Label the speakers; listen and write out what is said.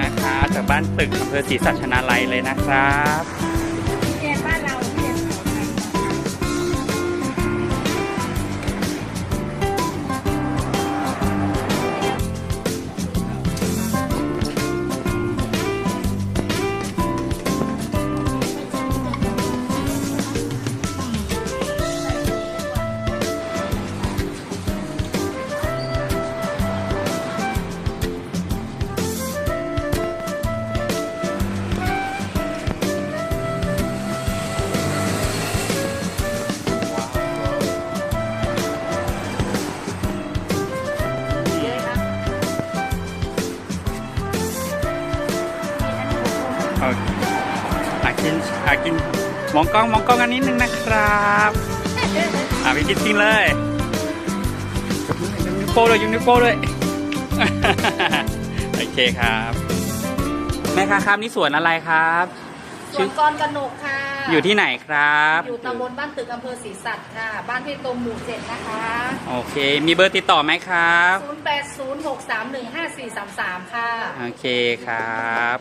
Speaker 1: นะคะ จากบ้านตึกอำเภอศรีสัชนาลัยเลยนะครับ โอเคอากินอากินมองกล้องมองกล้องกันนิดนึงนะครับอ่าพี่กินกินเลยยกนิ้วโป้เลยยกนิ้วโป้เลยโอเคครับแม่ค้าครับนี่สวนอะไรครับ
Speaker 2: ส่วนกรกนกค่ะ
Speaker 1: อยู่ที่ไหนครับ
Speaker 2: อยู่ตำบลบ้านตึกอำเภอศรีสัตว์ค่ะ บ้านพี่ตรงหมู่เจ็ดนะคะ
Speaker 1: โอเค มีเบอร์ติดต่อไหมครับ
Speaker 2: 0806315433 ค่ะ
Speaker 1: โอเคครับ